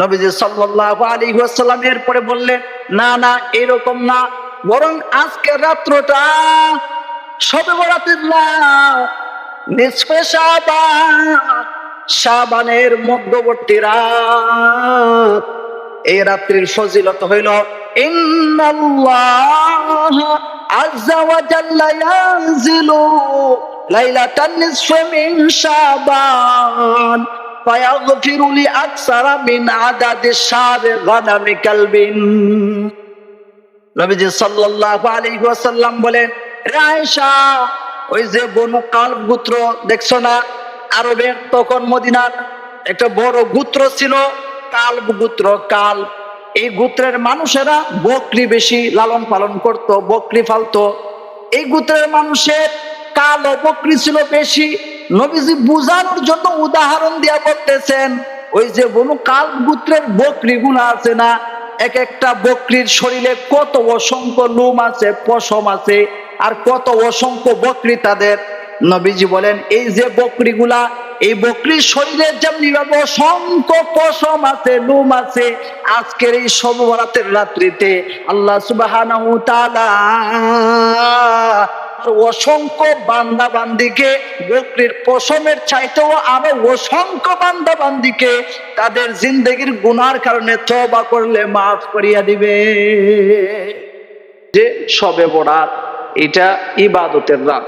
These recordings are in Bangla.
নবীজি সাল্লাল্লাহু আলাইহি ওয়াসাল্লাম এরপরে বললেন, না না, এরকম না। বরং আজকের রাত্রটা সবে বরাতের শাবানের মধ্যবর্তী রাত। এই রাত্রির ফজিলত হইল, ইন্নাল্লাহ আজ্জা ওয়া জাল্লা ইয়ানজিলু লাইলাতান নিসফি মিন শাবান। فيغفر لأكثر من عدد الشعر غنم كلب নবীজি সাল্লাল্লাহু আলাইহি ওয়াসাল্লাম বলেন রে আয়েশা ওই যে বনু কালব গোত্র দেখছো না আরবের তখন মদিনার একটা বড় গোত্র ছিল কালব গোত্র কাল এই গোত্রের মানুষেরা বকরি বেশি লালন পালন করত বকরি ফালতো এই গোত্রের মানুষের কালো বকরি ছিল বেশি নবীজি বুঝানোর জন্য উদাহরণ দিয়া বলতেছেন, ওই যে বনু কাল গোত্রের বকরি গুলো আছে না, এক একটা বকরির শরীরে কত অসংখ্য লোম আছে, পশম আছে, আর কত অসংখ্য বকরি তাদের। নবীজি বলেন, এই যে বকরিগুলা, এই বকরির শরীরে যেমনি অসংখ্য পশম আছে, লোম আছে, আজকের এই সবরাতের রাত্রিতে আল্লাহ তাআলা অসংখ্য বান্দা বান্দিকে বকরির পশমের চাইতেও আমি অসংখ্য বান্দা বান্দিকে তাদের জিন্দগির গুনার কারণে তবা করলে মাফ করিয়া দিবে। যে সবে বড়ার এটা ইবাদতের রাগ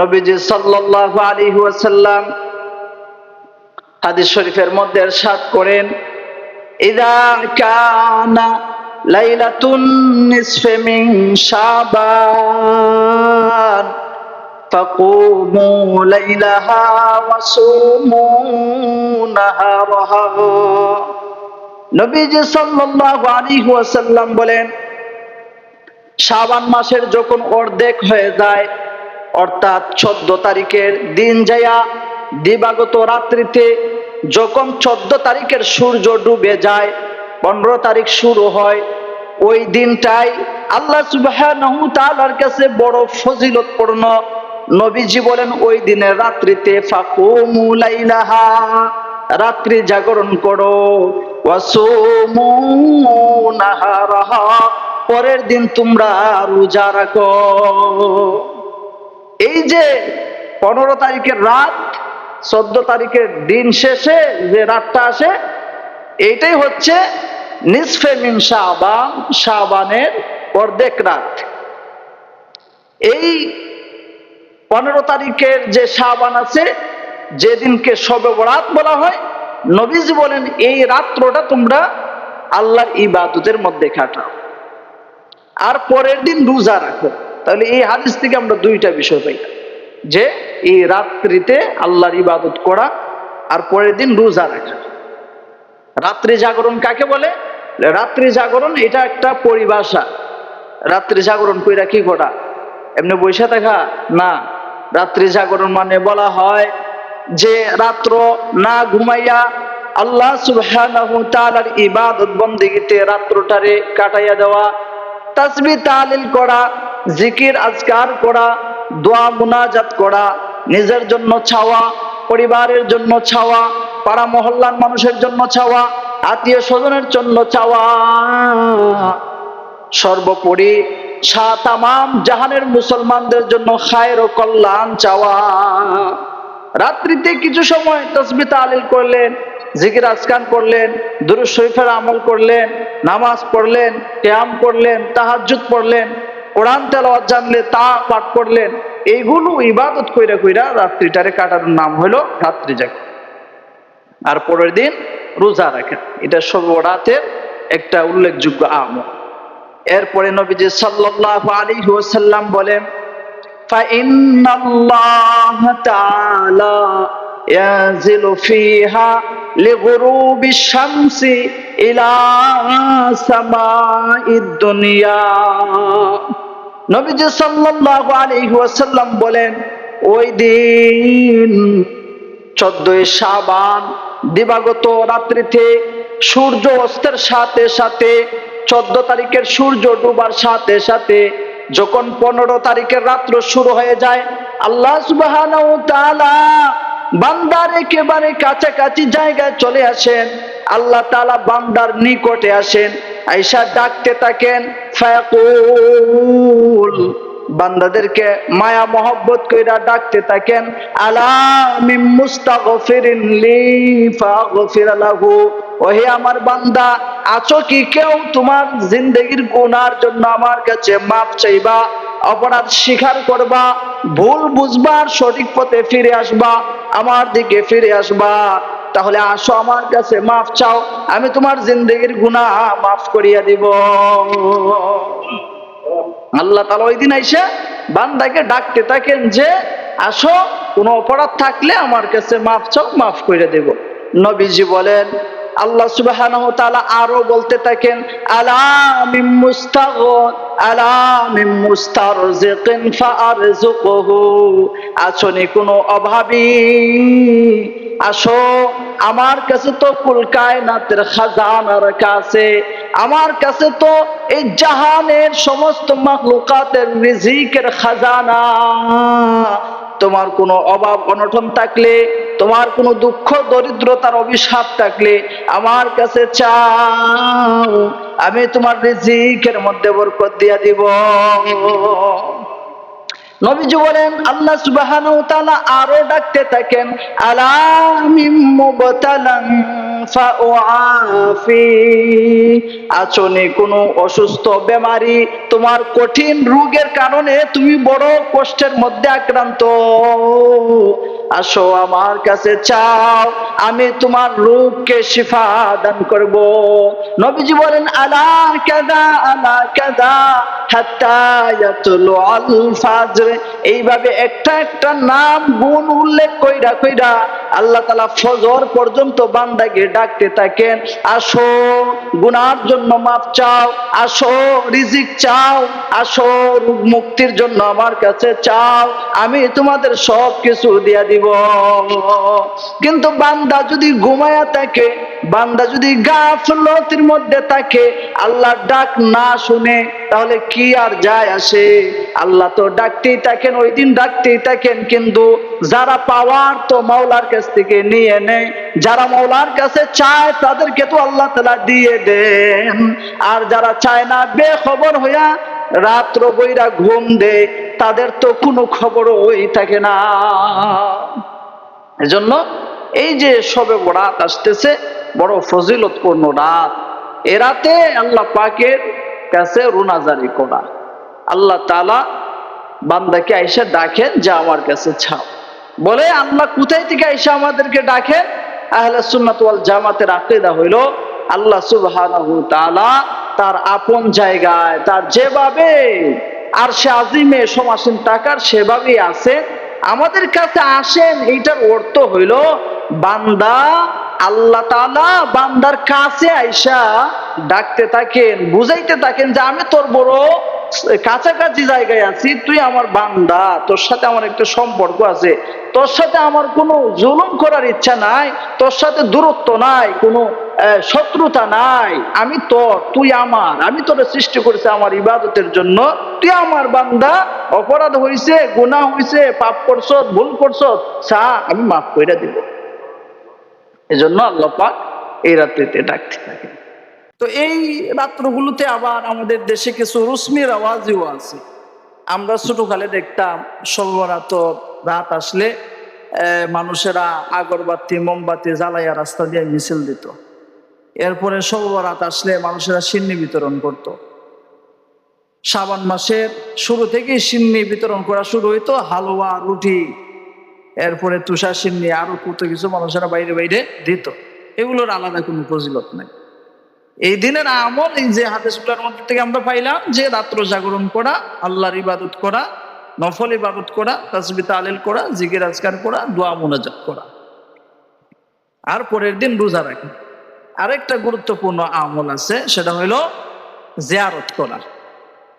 নবীজি সাল্লাহ আলী ওয়াসাল্লাম হাদিস শরীফের মধ্যে সাত করেন, ইদা কানা লাইলাতুন বলেন, শাবান মাসের যখন অর্ধেক হয়ে যায়, অর্থাৎ চোদ্দ তারিখের দিন যায়া দিবাগত রাত্রিতে যখন চোদ্দ তারিখের সূর্য ডুবে যায় পনেরো তারিখ শুরু হয়। ওই দিনটাই আল্লাহ তাআলার কাছে বড় ফজিলত ফজিলতপূর্ণ। নবীজি বলেন, ওই দিনের রাত্রিতে রাত্রি জাগরণ করো। পরের দিন তোমরা রোজা রাখো। এই যে পনেরো তারিখের রাত, চোদ্দ তারিখের দিন শেষে যে রাতটা আসে, এইটাই হচ্ছে নিসফে মিন শাবান, শাবানের অর্ধেক রাত। এই পনেরো তারিখের যে শাবান আছে, যেদিনকে সবে বরাত বলা হয়, নবীজি বলেন, এই রাত্রটা তোমরা আল্লাহর ইবাদতের মধ্যে কাটাও। আর পরের দিন রোজা রাখো। তাহলে এই হাদিস থেকে আমরা দুইটা বিষয় পাই যে এই রাত্রিতে আল্লাহর ইবাদত করা আর পরের দিন রোজা রাখা। রাত্রি জাগরণ কাকে বলে? রাত্রি জাগরণ, এটা একটা পরিভাষা। রাত্রি জাগরণ কইরা কি করা এমনি বৈশা দেখা না। রাত্রি জাগরণ মানে বলা হয় যে রাত্র না ঘুমাইয়া আল্লাহ সুবহানাহু ইবাদত বন্দেগীতে রাত্রটারে কাটাইয়া দেওয়া, তাসবি তালিল করা, জিকির আজকার করা, দোয়া মুনাজাত করা, নিজের জন্য ছাওয়া, পরিবারের জন্য ছাওয়া, পাড়া মহল্লার মানুষের জন্য ছাওয়া আত্মীয় স্বজনের জন্য চাওয়া। সর্বোপরি তামাম জাহানের মুসলমানদের জন্য খায়ের ও কল্যাণ চাওয়া। রাত্রিতে কিছু সময় তসবি তালিল করলেন, জিকির আজকান করলেন, দুরুদ শরীফের আমল করলেন, নামাজ পড়লেন ক্যাম করলেন, তাহাজ্জুদ পড়লেন, কোরআন তেলাওয়াত জানলে তা পাঠ করলেন। এইগুলো ইবাদত কইরা কইরা রাত্রিটারে কাটানোর নাম হলো রাত্রি জাগা আর পরের দিন রোজা রাখেন এটা সর্বরাতের একটা উল্লেখযোগ্য আমল এরপরে নবীজি সাল্লাল্লাহু আলাইহি ওয়াসাল্লাম বলেন فإن الله تعالى ينزل فيها لغروب الشمس إلى سماء الدنيا নবীজি সাল্লাল্লাহু আলাইহি ওয়াসাল্লাম বলেন ওই দিন চোদ্দই শাবান দিবাগত রাত্রিতে সূর্য অস্তের সাথে সাথে চোদ্দ তারিখের সূর্য ডুবার সাথে সাথে যখন পনেরো তারিখের রাত্র শুরু হয়ে যায়, আল্লাহ তাআলা বান্দার একেবারে কাছাকাছি জায়গায় চলে আসেন। আল্লাহ তালা বান্দার নিকটে আসেন আইসা ডাকতে থাকেন, ফায়াকুল। বান্দাদেরকে মায়া, মহব্বত কইরা ডাকতে থাকেন, আলা মুস্তাগফিরিন লি ফাগফির লাহু। ওহে আমার বান্দা, আছো কি কেউ তোমার জিন্দগির গুনার জন্য আমার কাছে মাপ চাইবা, অপরাধ স্বীকার করবা, ভুল বুঝবার সঠিক পথে ফিরে আসবা, আমার দিকে ফিরে আসবা? তাহলে আসো আমার কাছে মাফ চাও, আমি তোমার জিন্দগির গুনাহ মাফ করিয়া দিব। আল্লাহ তালা ওই দিন আইসা বান্দাকে ডাকতে থাকেন যে, আসো, কোনো অপরাধ থাকলে আমার কাছে মাফ চাও, মাফ করে দেব। নবীজি বলেন, আল্লাহ সুবাহ আরও বলতে থাকেন, আলা মিম মুস্তাগন, আলা মিম মুস্তারজিকিন ফারজুকুহু আছনি কোনো অভাবী, আসো। আমার কাছে তো কুল কায়নাতের খাজানা রাখা আছে আমার কাছে তো এই জাহানের সমস্ত মাখলুকাতের রিজিকের খাজানা। তোমার কোনো অভাব অনটন থাকলে, তোমার কোনো দুঃখ দরিদ্রতার অভিশাপ থাকলে আমার কাছে চাও, আমি তোমার রিজিকের মধ্যে বরকত দিয়া দিব। নবীজি বলেন, আল্লাহ সুবাহানু তালা আরও ডাকতে থাকেন, আলা মিম মুবতালান ফাউআফি। আচনে কোনো অসুস্থ বেমারি তোমার কঠিন রোগের কারণে তুমি বড় কষ্টের মধ্যে আক্রান্ত। আসো আমার কাছে চাও, আমি তোমার রোগকে শিফা দান করব। নবীজি বলেন, আলা কাদা আলা কাদা এইভাবে একটা একটা নাম, গুণ উল্লেখ কইরা কইরা আল্লাহ তাআলা ফজর পর্যন্ত বান্দাকে ডাকতে থাকেন, আসো, গুনার জন্য মাপ চাও, আসো, রিজিক চাও, আসো মুক্তির জন্য আমার কাছে চাও, আমি তোমাদের সব কিছু দিয়া দিব। কিন্তু বান্দা যদি ঘুমায়া থাকে, বান্দা যদি গাফলতির মধ্যে থাকে আল্লাহ ডাক না শুনে, তাহলে কি আর যায় আসে? আল্লাহ তো ডাকতেই থাকেন, ওই দিন ডাকতেই থাকেন, কিন্তু যারা পাওয়ার তো মাওলার কাছ থেকে নিয়ে নেয়, যারা মাওলার কাছে চায়, তাদেরকে তো আল্লাহ তালা দিয়ে দেন। আর যারা চায় না, বেখবর হইয়া রাত্র বইরা ঘুম দেয় তাদের তো কোনো খবর ওই থাকে না। এজন্য এই যে সবে রাত আসতেছে, বড় ফজিলতপূর্ণ রাত। এ রাতে আল্লাহ পাকের কাছে রুনাজারি করা। আল্লাহ তালা বান্দাকে আইসা ডাকেন, যে আমার কাছে ছাও বলে, আল্লাহ কোথায় থেকে আইসা আমাদেরকে ডাকেন আহলে সুন্নাত জামাতের আকীদা হইল, আল্লাহ সুবহানাহু তাআলা তার আপন জায়গায়, তার যেভাবে আর সে আজিমে সমাসীন টাকার সেভাবেই আছে। আমাদের কাছে আসেন, এইটার অর্থ হইল, বান্দা আল্লাহ বান্দার কাছে আইসা ডাকতে থাকেন, বুঝাইতে থাকেন যে আমি তোর বড় কাছাকাছি জায়গায় আছি, তুই আমার বান্দা, তোর সাথে আমার একটা সম্পর্ক আছে, তোর সাথে আমার কোনো জুলুম করার ইচ্ছা নাই, তোর সাথে দূরত্ব নাই, কোনো শত্রুতা নাই, আমি তোর, তুই আমার, আমি তোর সৃষ্টি করেছি আমার ইবাদতের জন্য, তুই আমার বান্দা, অপরাধ হইছে গুণা হইছে, পাপ করছ, ভুল করছ চা আমি মাফ করে দিব। এজন্য আল্লাহ পাক এই রাত্রিতে ডাকতে থাকে তো এই রাত্রগুলোতে আবার আমাদের দেশে কিছু রশ্মির আওয়াজও আছে। আমরা ছোটকালে দেখতাম, সর্বরাত রাত আসলে মানুষেরা আগরবাতি, মোমবাতি জ্বালাইয়া রাস্তা দিয়ে মিছিল দিত। এরপরে সর্বরাত আসলে মানুষেরা সিন্নি বিতরণ করত। শ্রাবণ মাসের শুরু থেকেই সিন্নি বিতরণ করা শুরু হইতো, হালুয়া, রুটি, এরপরে তুষার সিন্নি, আরও কত কিছু মানুষেরা বাইরে বাইরে দিত। এগুলোর আলাদা কোনো ফজিলত নাই। এই দিনের আমল, এই যে হাতে হাদিসগুলোর মধ্যে থেকে আমরা পাইলাম যে রাত্র জাগরণ করা, আল্লাহর ইবাদত করা, নফল ইবাদত করা তাসবি তালিল করা, জিকির, আজকার করা, দোয়া, মোনাজাত করা। আর পরের দিন রোজা রাখা। আরেকটা গুরুত্বপূর্ণ আমল আছে, সেটা হইল জিয়ারত করা।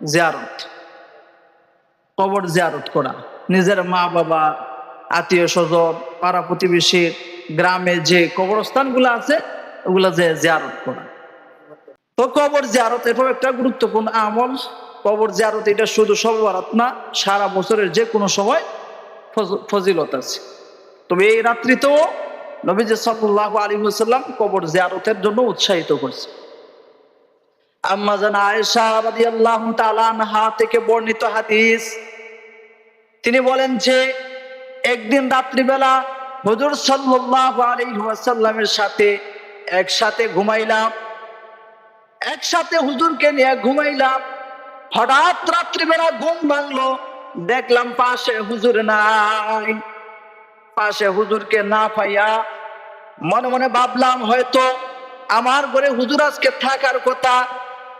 জিয়ারত। কবর জিয়ারত করা। নিজের মা বাবা, আত্মীয় স্বজন, পাড়া প্রতিবেশীর গ্রামে যে কবরস্থানগুলো আছে, ওগুলা যে জিয়ারত করা। তো কবর জিয়ারত এটাও একটা গুরুত্বপূর্ণ আমল। কবর জিয়ারত এটা শুধু সর্বভারত না, সারা বছরের যে কোনো সময় ফজ- ফজিলত আছে। তবে এই রাত্রিতেও নবীজ সাল্লাহ আলী সাল্লাম কবর জিয়ারতের জন্য উৎসাহিত করছে থেকে বর্ণিত হাদিস। তিনি বলেন যে, একদিন রাত্রিবেলা হুজুর আলাইহি ওয়াসাল্লামের সাথে একসাথে ঘুমাইলাম। একসাথে হুজুরকে নিয়ে ঘুমাইলাম। হঠাৎ রাত্রিবেলা ঘুম ভাঙলো। দেখলাম পাশে হুজুর নাই। পাশে হুজুরকে না পাইয়া মনে মনে ভাবলাম, হয়তো আমার ঘরে হুজুর আজকে থাকার কথা,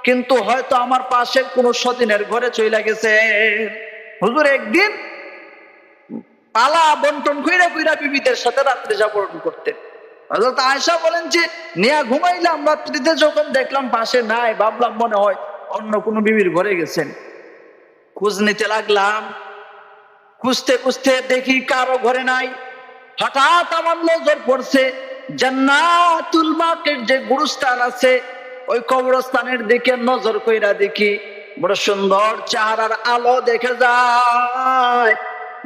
কিন্তু হয়তো আমার পাশের কোনো সদিনের ঘরে চলে গেছে। হুজুর একদিন পালা বন্টন কইরা কইরা বিবিদের সাথে রাত্রে যাপন করতে হযরত আয়েশা বলেন যে, নিয়া ঘুমাইলাম রাত্রিতে যখন দেখলাম পাশে নাই, ভাবলাম মনে হয় অন্য কোনো বিবির ঘরে গেছেন। খোঁজ নিতে লাগলাম। খুঁজতে খুঁজতে দেখি কারও ঘরে নাই। হঠাৎ আমার নজর পড়ছে জান্নাতুল বাকের যে গুরুস্থান আছে, ওই কবরস্থানের দিকে নজর কইরা দেখি বড় সুন্দর চেহারার আলো দেখে যায়।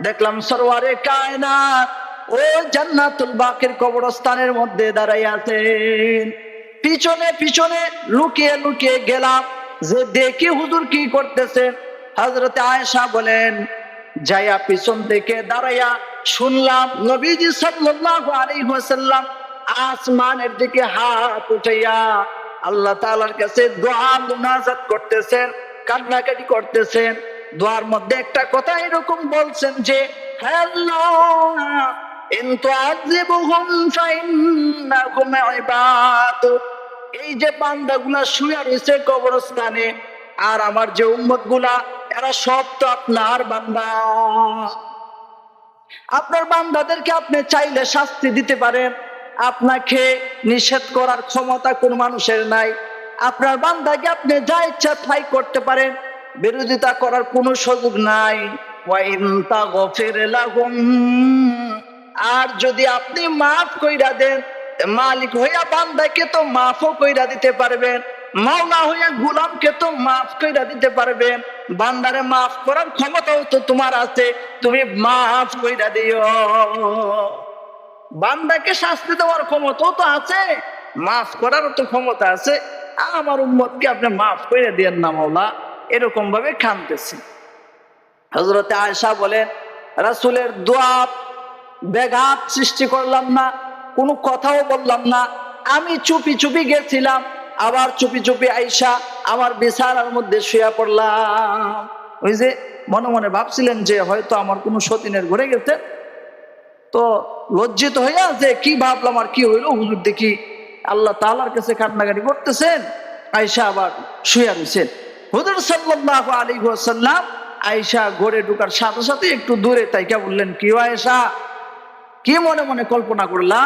দেখলাম সরোয়ারে কায়নাত ও জান্নাতুল বাকের কবরস্থানের মধ্যে দাঁড়াই আছেন। পিছনে পিছনে লুকিয়ে লুকিয়ে গেলাম যে দেখি হুজুর কি করতেছেন হজরতে আয়েশা বলেন, যাইয়া পিছন থেকে দাঁড়াইয়া শুনলাম নবীজি সাল্লাল্লাহু আলাইহি ওয়াসাল্লাম আসমানের দিকে হাত উঠাইয়া আল্লাহ তাআলার কাছে দোয়া মুনাজাত করতেছেন, কান্নাকাটি করতেছেন। দোয়ার মধ্যে একটা কথা এরকম বলছেন যে হ্যালো এই যে বান্দাগুলা শুয়ে রয়েছে কবরস্থানে, আর আমার যে উম্মতগুলা এরা সব তো আপনার বান্দা। আপনার বান্দাদেরকে আপনি চাইলে শাস্তি দিতে পারেন। আপনাকে নিষেধ করার ক্ষমতা কোন মানুষের নাই। আপনার বান্দাকে আপনি যা ইচ্ছা তাই করতে পারেন। বিরোধিতা করার কোনো সুযোগ নাই। ওয়াইন তাগফির লাহুম। আর যদি আপনি মাফ কইরা দেন মালিক হইয়া বান্দাকে তো মাফও কইরা দিতে পারবেন, মাওলা হইয়া গুলামকে তো মাফ কইরা দিতে পারবেন। বান্দারে মাফ করার ক্ষমতাও তো তোমার আছে, তুমি মাফ কইরা দিও। বান্দাকে শাস্তি দেওয়ার ক্ষমতাও তো আছে, মাফ করার তো ক্ষমতা আছে, আমার উম্মতকে আপনি মাফ করে দিয়েন না মাওলা এরকম ভাবে খানতেছি। হজরতে আয়সা বলেন, রাসুলের দোয়া ব্যাঘাত সৃষ্টি করলাম না, কোনো কথাও বললাম না। আমি চুপি চুপি গেছিলাম, আবার চুপি চুপি আইসা আমার বিছানার মধ্যে শুয়ে পড়লাম। ওই যে মনে মনে ভাবছিলেন যে হয়তো আমার কোনো সতীনের ঘুরে গেছে। তো লজ্জিত হইয়া যে কি ভাবলাম আর কি হইল, হুজুর দেখি আল্লাহ তালার কাছে কান্নাকাটি করতেছেন, আইসা আবার শুয়ে রয়েছেন হুজুর সাল্লাহ আলী সাল্লাম আইসা ঘরে ঢুকার সাথে সাথে একটু দূরে তাইকা বললেন, কি আয়েশা? কি মনে মনে কল্পনা করলা?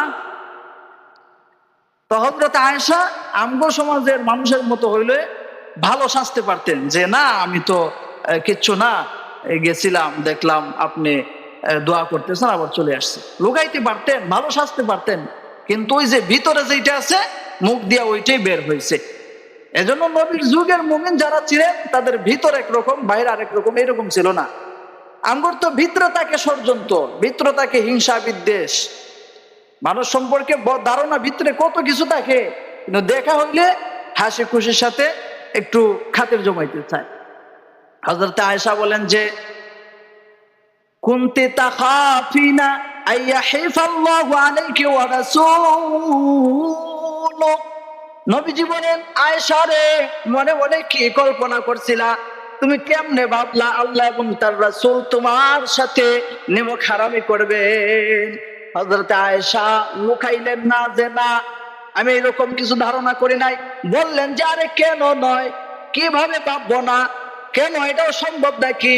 তো হজরত আয়েশা আমগো সমাজের মানুষের মতো হইলে ভালো সাজতে পারতেন যে, না, আমি তো কিচ্ছু না। গেছিলাম, দেখলাম আপনি দোয়া করতেছেন, আবার চলে আসছে। লুকাইতে পারতেন, ভালো সাজতে পারতেন। কিন্তু ওই যে ভিতরে যেটা আছে, মুখ দিয়া ওইটাই বের হয়েছে এজন্য নবীর যুগের মুমিন যারা ছিলেন, তাদের ভিতর একরকম, বাইরে আরেক রকম, এরকম ছিল না। আমগর তো ভিতরে তাকে ষড়যন্ত্র ভিতরে তাকে হিংসা বিদ্বেষ। মানুষ সম্পর্কে ধারণা ভিতরে কত কিছু থাকে, কিন্তু দেখা হইলে হাসি খুশির সাথে একটু খাতের জমাইতে চায়। হজরত আয়েশা বলেন যে, কুনতি তাখাফিনা আইয়া হিফাল্লাহু আলাইকি ওয়া রাসূলু নবীজি বলেন, আয়েশা রে, মনে মনে কি কল্পনা করছিলা? তুমি কেমনে ভাবলা, আল্লাহ এবং তার রাসূল তোমার সাথে নেমক হারামি করবেন হযরত আয়েশা লুকাইলেন না যে না, আমি এরকম কিছু ধারণা করি নাই। বললেন, যে আরে কেন নয়? কীভাবে ভাববো না? কেন এটাও সম্ভব নাকি?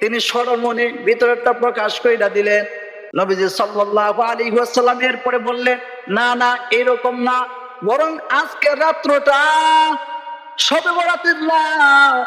তিনি সরল মনে ভিতরেরটা প্রকাশ কইরা দিলেন। নবীজি সাল্লাল্লাহু আলাইহি ওয়াসাল্লাম এরপরে বললেন, না না, এরকম না। বরং আজকের রাত্রটা সবে বরাতের রাত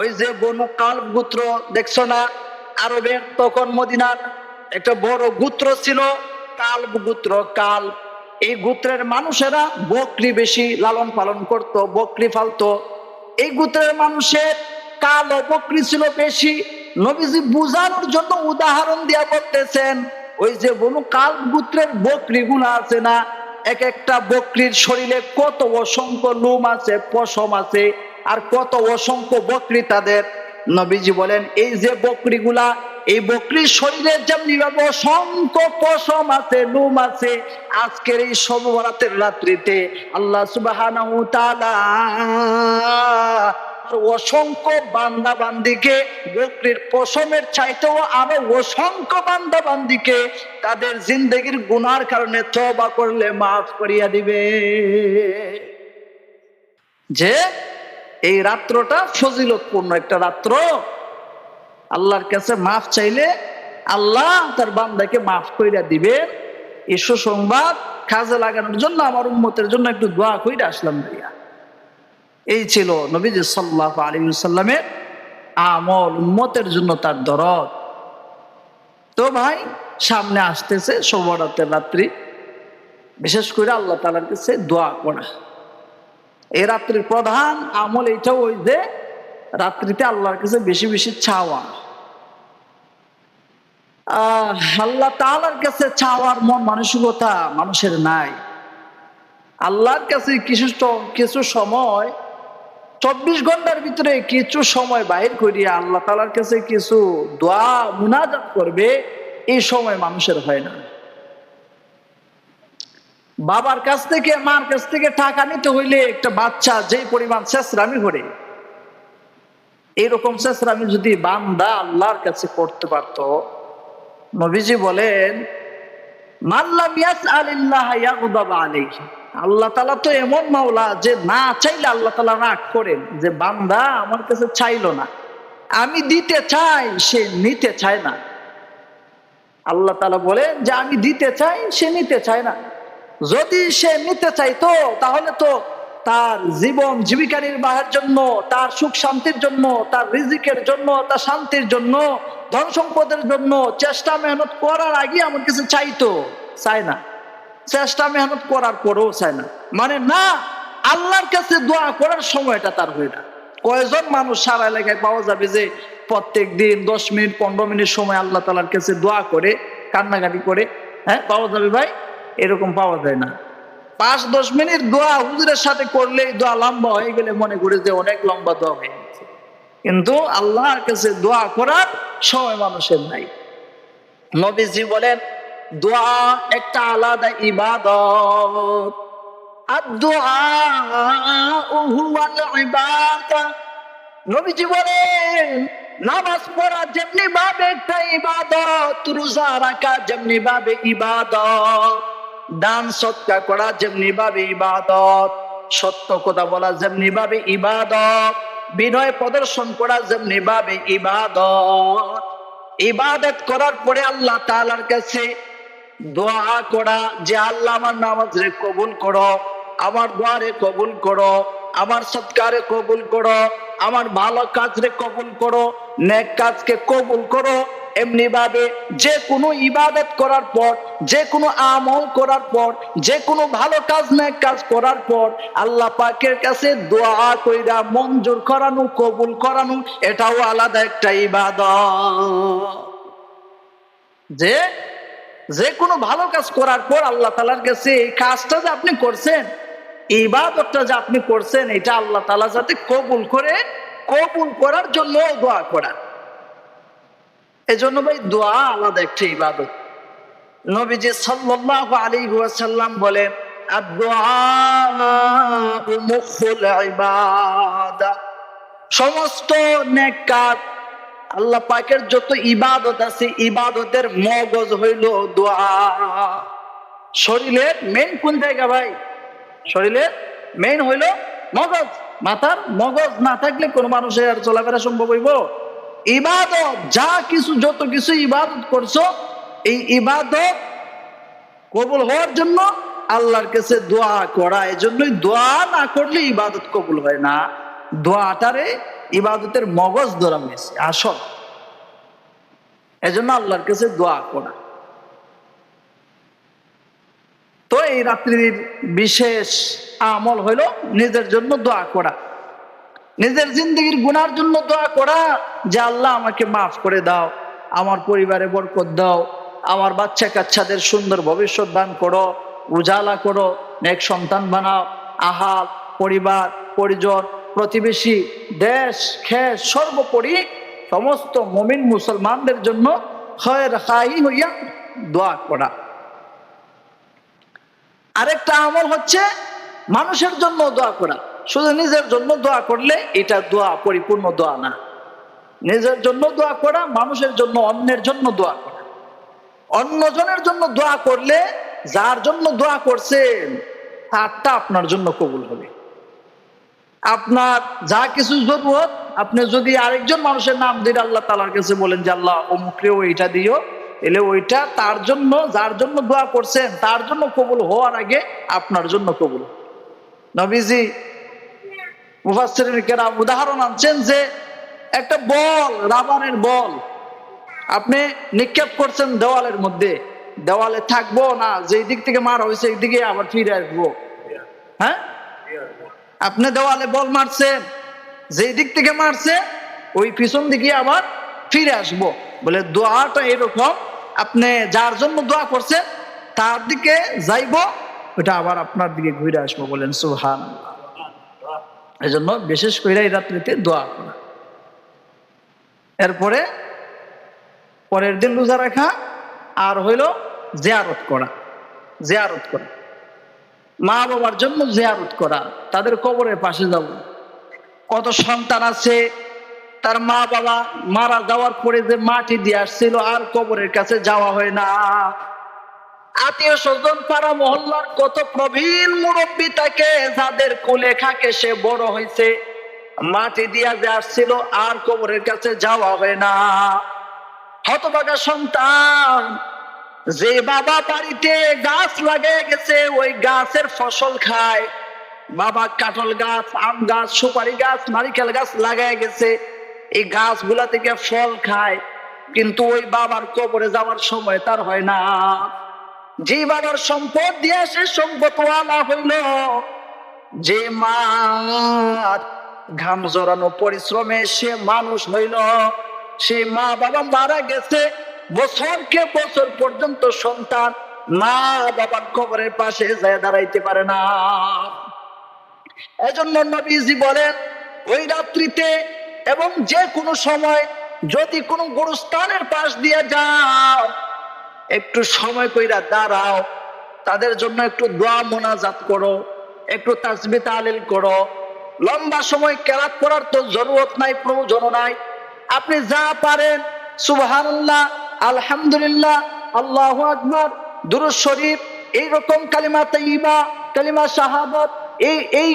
ওই যে বনু কালব গোত্র, দেখছ না? আরবের তখন মদিনার একটা বড় গোত্র ছিল, কালব গোত্র, কাল। এই গোত্রের মানুষেরা বকরি বেশি লালন পালন করত, বকরি ফালতো। এই গোত্রের মানুষের কালো বকরি ছিল বেশি। নবীজি বুঝানোর জন্য উদাহরণ দিয়া বলতেছেন, ওই যে বনু কাল গোত্রের বকরি গুলা আছে না, এক একটা বকরির শরীরে কত অসংখ্য লোম আছে, পশম আছে আর কত অসংখ্য বকরি তাদের নবীজি বলেন, এই যে বকরিগুলা, এই বকরির শরীরে যেমনি ভাবে অসংখ্য পশম আছে, লোম আছে, আজকের এই সবরাতের রাত্রিতে আল্লাহ তাআলা অসংখ্য বান্দা বান্দিকে বকরির পশমের চাইতেও আরও অসংখ্য বান্দা বান্দিকে তাদের জিন্দগির গুনার কারণে তবা করলে মাফ করিয়া দিবে। যে এই রাত্রটা ফজিলতপূর্ণ একটা রাত্র। আল্লাহর কাছে মাফ চাইলে আল্লাহ তার বান্দাকে মাফ কইরা দিবে। এই সুসংবাদ কাজে লাগানোর জন্য, আমার উন্মতের জন্য একটু দোয়া কইরা আসলাম ভাইয়া। এই ছিল নবীজি সাল্লাহ আলী সাল্লামের আমল, উম্মতের জন্য তার দরদ। তো ভাই, সামনে আসতেছে সোমরাতের রাত্রি। বিশেষ করে আল্লাহ তালার কাছে দোয়া করা। এই রাত্রির প্রধান আমল এইটাও ওই যে রাত্রিতে আল্লাহর কাছে বেশি বেশি চাওয়া। আল্লাহ তালার কাছে চাওয়ার মন মানসিকতা মানুষের নাই। আল্লাহর কাছে কিছু কিছু সময়, চব্বিশ ঘণ্টার ভিতরে কিছু সময় বাইর করিয়া আল্লাহ তালার কাছে কিছু দোয়া, মুনাজাত করবে, এই সময় মানুষের হয় না। বাবার কাছ থেকে, মার কাছ থেকে টাকা নিতে হইলে একটা বাচ্চা যে পরিমাণ শেষরামি করে এইরকম শেষরামি যদি বান্দা আল্লাহর কাছে করতে পারত, নবীজি বলেন আল্লাহ তালা তো এমন মাওলা যে না চাইলে আল্লাহ তালা রাগ করেন, যে বান্দা আমার কাছে চাইলো না। আমি দিতে চাই, সে নিতে চায় না। আল্লাহ তালা বলেন যে আমি দিতে চাই, সে নিতে চায় না। যদি সে নিতে চাইতো, তাহলে তো তার জীবন জীবিকা নির্বাহের জন্য, তার সুখ শান্তির জন্য, তার রিজিকের জন্য, তার শান্তির জন্য, ধন সম্পদের জন্য চেষ্টা মেহনত করার আগে আমার কাছে চাইতো? চায় না। চেষ্টা মেহনত করার পরেও চায় না। মানে না, আল্লাহর কাছে দোয়া করার সময়টা তার হয় না। কয়জন মানুষ সারা এলাকায় পাওয়া যাবে যে প্রত্যেক দিন দশ মিনিট, পনেরো মিনিট সময় আল্লাহ তালার কাছে দোয়া করে, কান্নাকাটি করে হ্যাঁ পাওয়া যাবে ভাই? এরকম পাওয়া যায় না। পাঁচ দশ মিনিট দোয়া হুজুরের সাথে করলেই দোয়া লম্বা হয়ে গেলে মনে করে যে অনেক লম্বা দোয়া হয়ে গেছে। কিন্তু আল্লাহর কাছে দোয়া করার সময় মানুষের নাই। নবীজি বলেন, দোয়া একটা আলাদা ইবাদা বলেন, নামাজ পড়া যেমনি ভাবে একটা ইবাদত, রোজা রাখা যেমনি ভাবে ইবাদত। দান সৎকা করা, যেমনি ভাবে ইবাদত। সত্য কথা বলা, যেমনি ভাবে ইবাদত। বিনয় প্রদর্শন করা, যেমনি ভাবে ইবাদত। ইবাদত করার পরে আল্লাহ তাআলার কাছে দোয়া করা, যে আল্লাহ আমার নামাজ রে কবুল করো, আমার দোয়ারে কবুল করো, আমার সৎকারে কবুল করো, আমার ভালো কাজ রে কবুল করো, নেক কাজকে কবুল করো। এমনি ভাবে যে কোনো ইবাদত করার পর যে কোনো আমল করার পর যে কোনো ভালো কাজ, নেক কাজ করার পর আল্লাহ পাকের কাছে দোয়া কইরা মঞ্জুর করানো, কবুল করানো, এটাও আলাদা একটা ইবাদত। যে যে কোনো ভালো কাজ করার পর আল্লাহ তালার কাছে এই কাজটা যে আপনি করছেন, ইবাদতটা যে আপনি করছেন, এটা আল্লাহ তালা যাতে কবুল করে, কবুল করার জন্য দোয়া করা এই জন্য ভাই দোয়া আলাদা একটা ইবাদত। নবীজি সাল্লাল্লাহু আলাইহি ওয়াসাল্লাম বলেন সমস্ত আল্লাহ পাকের যত ইবাদত আছে, ইবাদতের মগজ হইল দোয়া। শরীরের মেন কোন জায়গা ভাই? শরীরের মেন হইল মগজ। মাথার মগজ না থাকলে কোন মানুষের চলাফেরা সম্ভব হইব? ইবাদত, যা কিছু, যত কিছু ইবাদত করছ, এই ইবাদত কবুল হওয়ার জন্য আল্লাহর কাছে দোয়া করা। এই জন্যই দোয়া না করলে ইবাদত কবুল হয় না। দোয়াটারে ইবাদতের মগজ ধরা হয়েছে, আসল। এজন্য আল্লাহর কাছে দোয়া করা। তো এই রাত্রির বিশেষ আমল হইল নিজের জন্য দোয়া করা। নিজের জিন্দগির গুনার জন্য দোয়া করা যে আল্লাহ আমাকে মাফ করে দাও, আমার পরিবারে বরকত দাও, আমার বাচ্চা কাচ্চাদের সুন্দর ভবিষ্যৎ দান করো, উজালা করো, নেক সন্তান বানাও, আহাল, পরিবার, পরিজন, প্রতিবেশী, দেশ, খেস, সর্বোপরি সমস্ত মমিন মুসলমানদের জন্য খয়ের খাই হইয়া দোয়া করা। আরেকটা আমল হচ্ছে মানুষের জন্য দোয়া করা। শুধু নিজের জন্য দোয়া করলে এটা দোয়া পরিপূর্ণ দোয়া না। নিজের জন্য দোয়া করা, মানুষের জন্য, অন্যের জন্য দোয়া করা। অন্যজনের জন্য দোয়া করলে, যার জন্য দোয়া করছেন, তারটা আপনার জন্য কবুল হবে। আপনার যা কিছু জরুরত, আপনি যদি আরেকজন মানুষের নাম দিয়ে আল্লাহ তালার কাছে বলেন যে, আল্লাহ অমুকরেও এইটা দিও, এলে ওইটা তার জন্য, যার জন্য দোয়া করছেন, তার জন্য কবুল হওয়ার আগে আপনার জন্য কবুল নবীজি উদাহরণ আনছেন যে একটা বল, রাবারের বল, আপনি নিক্ষেপ করছেন দেওয়ালের মধ্যে। দেওয়ালে থাকব না, যেই দিক থেকে মার হয়েছে এই দিকে আবার ফিরে আসব। হ্যাঁ? আপনি দেওয়ালে বল মারছেন, যেই দিক থেকে মারছে, ওই পিছন দিকে আবার ফিরে আসব। বলে দোয়াটা এরকম, আপনি যার জন্য দোয়া করছেন তার দিকে যাইব, ওটা আবার আপনার দিকে ঘুরে আসব বলেন সুহান এই জন্য বিশেষ করে এই রাত্রিতে দোয়া করা। এরপরে পরের দিন রোজা রাখা আর হইল জিয়ারত করা জিয়ারত করা। মা বাবার জন্য জিয়ারত করা, তাদের কবরের পাশে যাব। কত সন্তান আছে, তার মা বাবা মারা যাওয়ার পরে যে মাটি দিয়ে আসছিল আর কবরের কাছে যাওয়া হয় না। আত্মীয় স্বজন পাড়া মহল্লার কত প্রবীণ মুরব্বী তাকে, যাদের কোলে খাকে সে বড় হয়েছে মাটি দিয়া যে আসছিল, আর কবরের কাছে যাওয়া হয় না। হতবাগা সন্তান, যে বাবা বাড়িতে গাছ লাগিয়ে গেছে, ওই গাছের ফসল খায়। বাবা কাঁঠাল গাছ, আম গাছ, সুপারি গাছ, নারিকেল গাছ লাগায় গেছে। এই গাছগুলা থেকে ফল খায়, কিন্তু ওই বাবার কবরে যাওয়ার সময় তার হয় না। যে সম্পদ দিয়ে সে সম্পদওয়ালা হইল। যে মা ঘাম জড়ানো পরিশ্রমে সে মানুষ হইল। সে মা বাবা মারা গেছে। বছরকে বছর পর্যন্ত সন্তান মা বাবার কবরের পাশে যায় দাঁড়াইতে পারে না। এজন্য নবীজি বলেন, ওই রাত্রিতে এবং যে কোনো সময় যদি কোনো গুরুস্থানের পাশ দিয়ে যাও একটু সময় কইরা দাঁড়াও। তাদের জন্য একটু দোয়া মোনাজাত করো, একটু তাসবি তালিল করো। লম্বা সময় কেরাত করার তো জরুরত নাই প্রয়োজন নাই। আপনি যা পারেন, সুবহানাল্লাহ, আলহামদুলিল্লাহ, আল্লাহ আকবর, দুরুদ শরীফ, এইরকম কালিমা তাইবা কালিমা শাহাদত, এই এই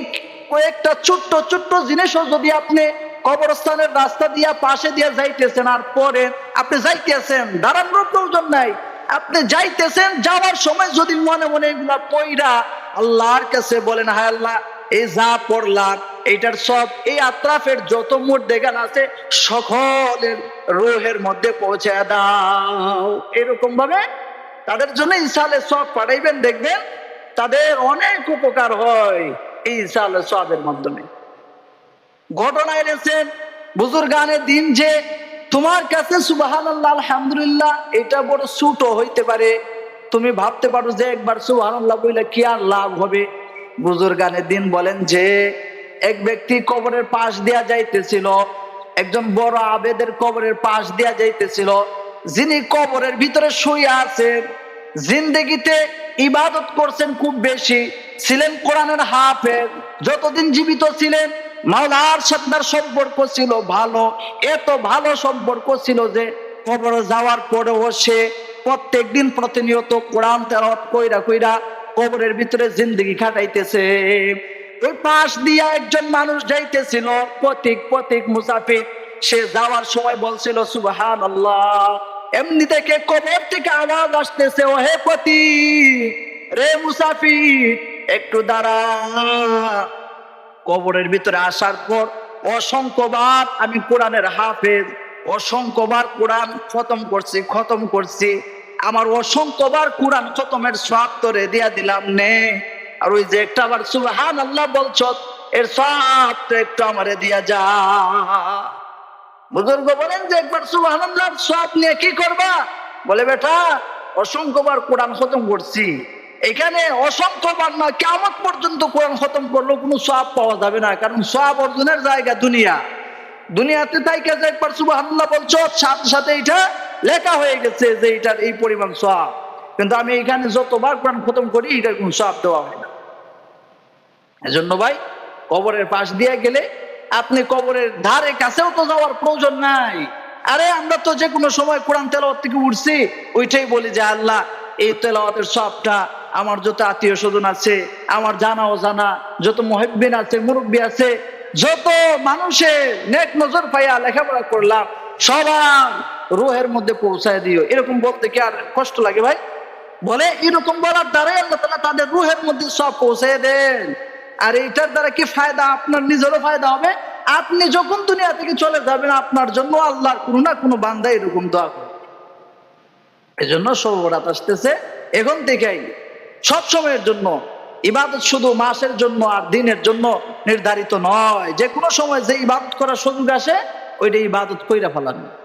কয়েকটা ছোট্ট ছোট্ট জিনিসও যদি আপনি কবরস্থানের রাস্তা দিয়া, পাশে দিয়ে যাইতেছেন আর পরে আপনি যাইতেছেন, দাঁড়ানোর প্রয়োজন নাই। আপনি যাইতেছেন, যাওয়ার সময় যদি মনে মনে এগুলা পইরা আল্লাহর কাছে বলেন, হায় আল্লাহ এই যা পড়লাম, এইটার সব, এই আত্রাফের যত মোট দেখান আছে, সকলের রোহের মধ্যে পৌঁছে দাও। এরকম ভাবে তাদের জন্য ইসালে সব পাঠাইবেন, দেখবেন তাদের অনেক উপকার হয় এই ইসালে সবের মাধ্যমে। ঘটনা এনেছেন বুজুর্গানের দিন যে তোমার কাছে সুবাহান আল্লাহ আলহামদুলিল্লাহ, এটা বড় ছোট হইতে পারে। তুমি ভাবতে পারো যে একবার সুবাহান বইলে কি আর লাভ হবে? বুজুর্গানের দিন বলেন যে, এক ব্যক্তি কবরের পাশ দেয়া যাইতেছিল, একজন বড় আবেদের কবরের পাশ দেয়া যাইতেছিল, যিনি কবরের ভিতরে শুয়ে আছেন, জিন্দেগিতে ইবাদত করছেন খুব বেশি, ছিলেন কোরআনের হাফেজ, যতদিন জীবিত ছিলেন মাওলার সাথে সম্পর্ক ছিল ভালো, এত ভালো সম্পর্ক ছিল যে কবরে যাওয়ার পরেও সে প্রত্যেক দিন প্রতিনিয়ত কোরআন তেলাওয়াত কইরা কইরা কবরের ভিতরে জিন্দগি কাটাইতেছে ওই পাশ দিয়া একজন মানুষ যাইতেছিল, পথিক পথিক মুসাফির। সে যাওয়ার সময় বলছিল সুবাহান আল্লাহ এমনি থেকে কবর থেকে আওয়াজ আসতেছে ও হে পতি রে মুসাফির, একটু দাঁড়া। কবরের ভিতরে আসার পর অসংখ্যবার আমি কোরআনের হাফেজ, অসংখ্যবার কোরআন খতম করছি খতম করছি। আমার অসংখ্যবার কোরআন খতমের সব তোরে দিয়া দিলাম নে। আর ওই যে একটা আবার সুবহান আল্লাহ বলছ, এর সব তো একটু আমারে দিয়া যা। বুজুর্গ বলেন যে একবার সুবহান আল্লাহ সব নিয়ে কি করবা? বলে, বেটা, অসংখ্যবার কোরআন খতম করছি। এখানে অসংখ্যবার না কেমন পর্যন্ত কোরআন খতম করল কোনো সব পাওয়া যাবে না, কারণ সব অর্জনের জায়গা দুনিয়া। দুনিয়াতে তাই কাছে একবার সুবহানাল্লাহ বলছো, সাথে সাথে এটা লেখা হয়ে গেছে যে এটার এই পরিমাণ সব কিন্তু আমি এখানে যতবার কোরআন খতম করি, এটার কোনো সব দেওয়া হয় না। এজন্য ভাই, কবরের পাশ দিয়ে গেলে আপনি কবরের ধারে কাছেও তো যাওয়ার প্রয়োজন নাই। আরে, আমরা তো যে কোনো সময় কোরআন তেলাওয়াত থেকে উঠছি, ওইটাই বলি যে আল্লাহ, এই তেলাওয়াতের সবটা আমার যত আত্মীয় স্বজন আছে, আমার জানা ও জানা যত মহিবিন আছে, মুরব্বী আছে, যত মানুষের নেক নজর পাইয়া লেখাপড়া করলাম, সবার রুহের মধ্যে পৌঁছায় দিও। এরকম বলতে কি আর কষ্ট লাগে ভাই? বলে, এরকম বলার দ্বারাই আল্লাহ তালা তাদের রুহের মধ্যে সব পৌঁছে দেন। আর এইটার দ্বারা কি ফায়দা? আপনার নিজেরও ফায়দা হবে। আপনি যখন দুনিয়া থেকে চলে যাবেন, আপনার জন্য আল্লাহর কোনো না কোনো বান্দা এরকম দোয়া করে এই জন্য সৌরাত আসতেছে। এখন থেকেই সব সময়ের জন্য। ইবাদত শুধু মাসের জন্য আর দিনের জন্য নির্ধারিত নয়। যে কোনো সময় যে ইবাদত করার সুযোগ আসে, ওইটা ইবাদত কইরা ফেলানো।